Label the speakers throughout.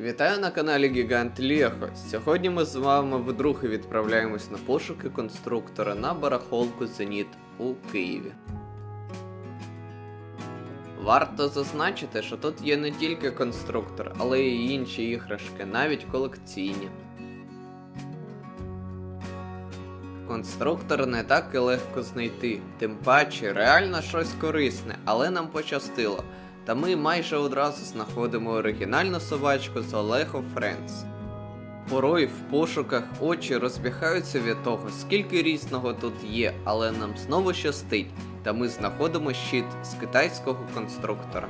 Speaker 1: Вітаю на каналі Гігант Лєхо. Сьогодні ми з вами вдруге відправляємось на пошуки конструктора на барахолку Зеніт у Києві. Варто зазначити, що тут є не тільки конструктор, але й інші іграшки, навіть колекційні. Конструктор не так і легко знайти, тим паче реально щось корисне, але нам пощастило. Та ми майже одразу знаходимо оригінальну собачку з Олего Френдс. Порой в пошуках очі розбігаються від того, скільки різного тут є, але нам знову щастить, та ми знаходимо щит з китайського конструктора.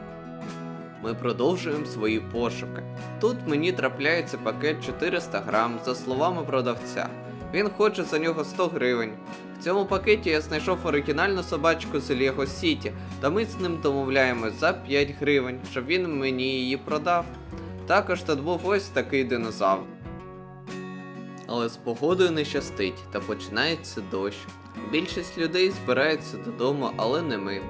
Speaker 1: Ми продовжуємо свої пошуки. Тут мені трапляється пакет 400 грам, за словами продавця. Він хоче за нього 100 гривень. В цьому пакеті я знайшов оригінальну собачку з Lego City, та ми з ним домовляємось за 5 гривень, щоб він мені її продав. Також тут був ось такий динозавр. Але з погодою не щастить, та починається дощ. Більшість людей збирається додому, але не ми.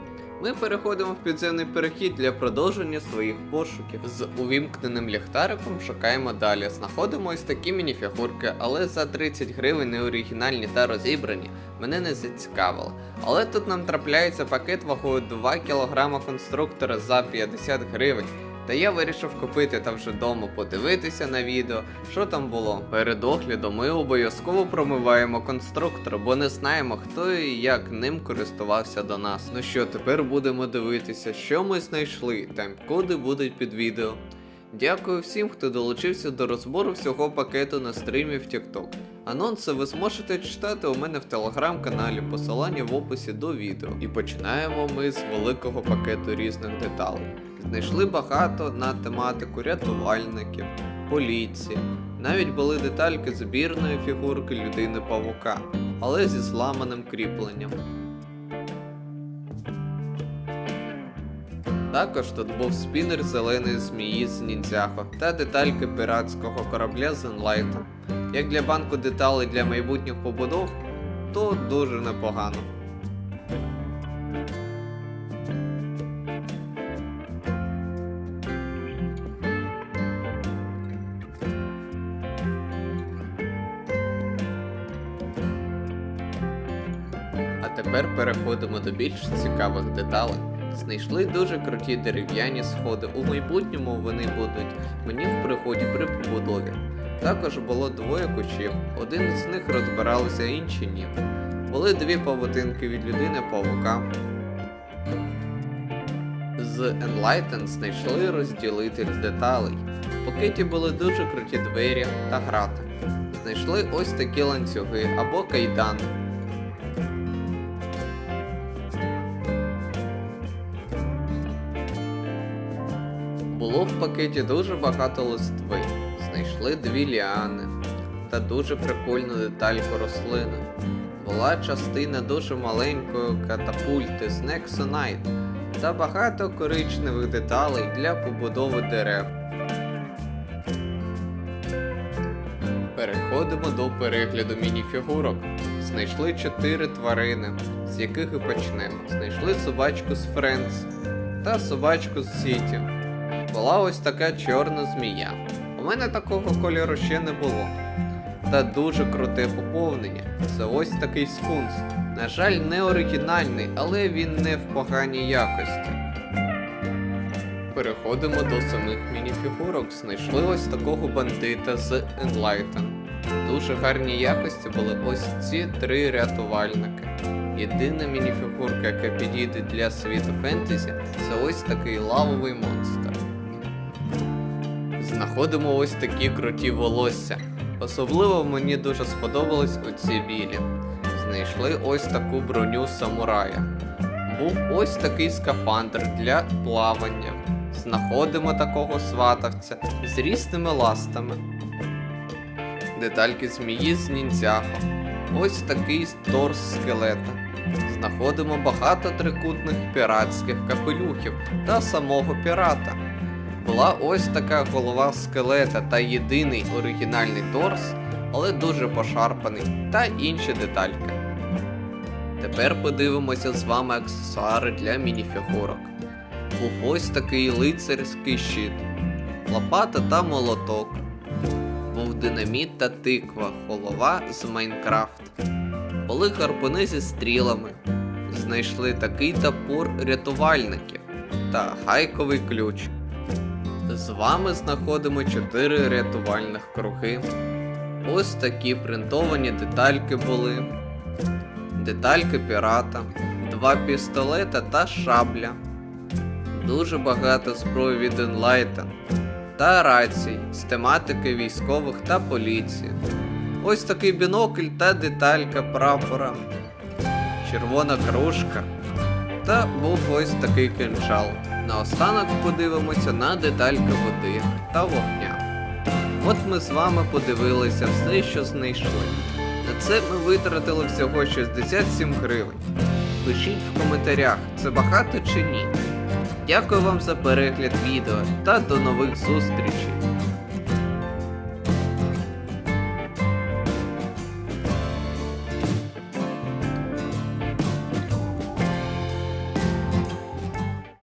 Speaker 1: Ми переходимо в підземний перехід для продовження своїх пошуків. З увімкненим ліхтариком шукаємо далі. Знаходимо ось такі мініфігурки, але за 30 гривень не оригінальні та розібрані мене не зацікавило. Але тут нам трапляється пакет вагою 2 кг конструктора за 50 гривень. Та я вирішив купити та вже вдома подивитися на відео, що там було. Перед оглядом ми обов'язково промиваємо конструктор, бо не знаємо, хто і як ним користувався до нас. Ну що, тепер будемо дивитися, що ми знайшли. Тайм-коди будуть під відео. Дякую всім, хто долучився до розбору всього пакету на стрімі в TikTok. Анонси ви зможете читати у мене в телеграм-каналі, посилання в описі до відео. І починаємо ми з великого пакету різних деталей. Знайшли багато на тематику рятувальників, поліції. Навіть були детальки збірної фігурки людини павука, але зі зламаним кріпленням. Також тут був спінер зеленої змії з ніндзяго та детальки піратського корабля з Енлайтом. Як для банку деталей для майбутніх побудов, то дуже непогано. А тепер переходимо до більш цікавих деталей. Знайшли дуже круті дерев'яні сходи. У майбутньому вони будуть мені в пригоді при побудові. Також було двоє кущів, один з них розбиралися, інші ні. Були дві павутинки від людини павука. З Enlighten знайшли розділитель деталей. В пакеті були дуже круті двері та грати. Знайшли ось такі ланцюги або кайдани. Було в пакеті дуже багато листви. Знайшли дві ліани та дуже прикольну детальку рослини. Була частина дуже маленької катапульти з Nexonite та багато коричневих деталей для побудови дерев. Переходимо до перегляду мініфігурок. Знайшли чотири тварини, з яких і почнемо. Знайшли собачку з Friends та собачку з Сіті. Була ось така чорна змія. У мене такого кольору ще не було. Та дуже круте поповнення. Це ось такий скунс. На жаль, не оригінальний, але він не в поганій якості. Переходимо до самих мініфігурок. Знайшли ось такого бандита з Enlighten. Дуже гарні якості були ось ці три рятувальники. Єдина мініфігурка, яка підійде для світу фентезі, це ось такий лавовий монстр. Знаходимо ось такі круті волосся. Особливо мені дуже сподобались оці білі. Знайшли ось таку броню самурая. Був ось такий скафандр для плавання. Знаходимо такого сватавця з різними ластами. Детальки змії з ніндзяго. Ось такий торс скелета. Знаходимо багато трикутних піратських капелюхів та самого пірата. Була ось така голова скелета та єдиний оригінальний торс, але дуже пошарпаний, та інші детальки. Тепер подивимося з вами аксесуари для мініфігурок. Був ось такий лицарський щит. лопата та молоток. Був динаміт та тиква, голова з Майнкрафт. Були гарпуни зі стрілами. Знайшли такий топор рятувальників та гайковий ключ. З вами знаходимо 4 рятувальних круги. Ось такі принтовані детальки були. Детальки пірата, два пістолета та шабля. Дуже багато зброї від Enlighten та рацій з тематики військових та поліції. Ось такий бінокль та деталька прапора, червона кружка та був ось такий кинжал. Наостанок подивимося на детальки води та вогня. От ми з вами подивилися все, що знайшли. На це ми витратили всього 67 гривень. Пишіть в коментарях, це багато чи ні. Дякую вам за перегляд відео та до нових зустрічей!